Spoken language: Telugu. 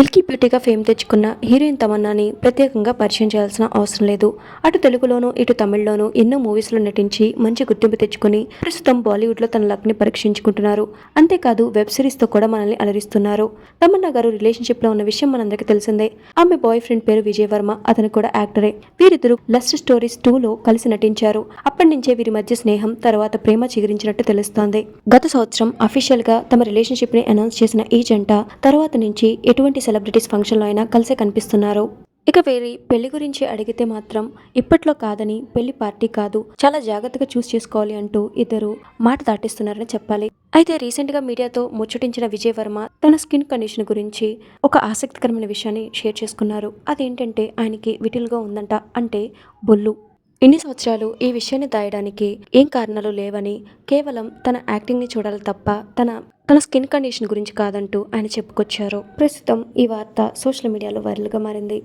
మిల్కీ బ్యూటీగా ఫేమ్ తెచ్చుకున్న హీరోయిన్ తమన్నాని ప్రత్యేకంగా పరిచయం చేయాల్సిన అవసరం లేదు. అటు తెలుగులోనూ ఇటు తమిళ్ళోనూ ఎన్నో మూవీస్లో నటించి మంచి గుర్తింపు తెచ్చుకుని ప్రస్తుతం బాలీవుడ్లో తన లక్ని పరీక్షించుకుంటున్నారు. అంతేకాదు వెబ్ సిరీస్తో కూడా మనల్ని అలరిస్తున్నారు. తమన్నా గారు రిలేషన్షిప్లో ఉన్న విషయం మనందరికీ తెలిసిందే. ఆమె బాయ్ ఫ్రెండ్ పేరు విజయ్ వర్మ అతను కూడా యాక్టరే. వీరిద్దరూ లస్ట్ స్టోరీస్ టూలో కలిసి నటించారు. అప్పటి నుంచే వీరి మధ్య స్నేహం తర్వాత ప్రేమ చిగురించినట్టు తెలుస్తోంది. గత సంవత్సరం అఫీషియల్గా తమ రిలేషన్షిప్ని అనౌన్స్ చేసిన ఈ జంట తర్వాత నుంచి ఎటువంటి సెలబ్రిటీస్ ఫంక్షన్లో అయినా కలిసే కనిపిస్తున్నారు. ఇక వేరే పెళ్ళి గురించి అడిగితే మాత్రం ఇప్పట్లో కాదని పెళ్ళి పార్టీ కాదు చాలా జాగ్రత్తగా చూస్ చేసుకోవాలి అంటూ ఇద్దరు మాట దాటిస్తున్నారని చెప్పాలి. అయితే రీసెంట్గా మీడియాతో ముచ్చటించిన విజయ్ వర్మ తన స్కిన్ కండిషన్ గురించి ఒక ఆసక్తికరమైన విషయాన్ని షేర్ చేసుకున్నారు. అదేంటంటే ఆయనకి విటిల్గా ఉందంట అంటే బొల్లు. ఇన్ని సంవత్సరాలు ఈ విషయాన్ని దాయడానికి ఏం కారణాలు లేవని కేవలం తన యాక్టింగ్ని చూడాలి తప్ప తన తన స్కిన్ కండిషన్ గురించి కాదంటూ ఆయన చెప్పుకొచ్చారు. ప్రస్తుతం ఈ వార్త సోషల్ మీడియాలో వైరల్గా మారింది.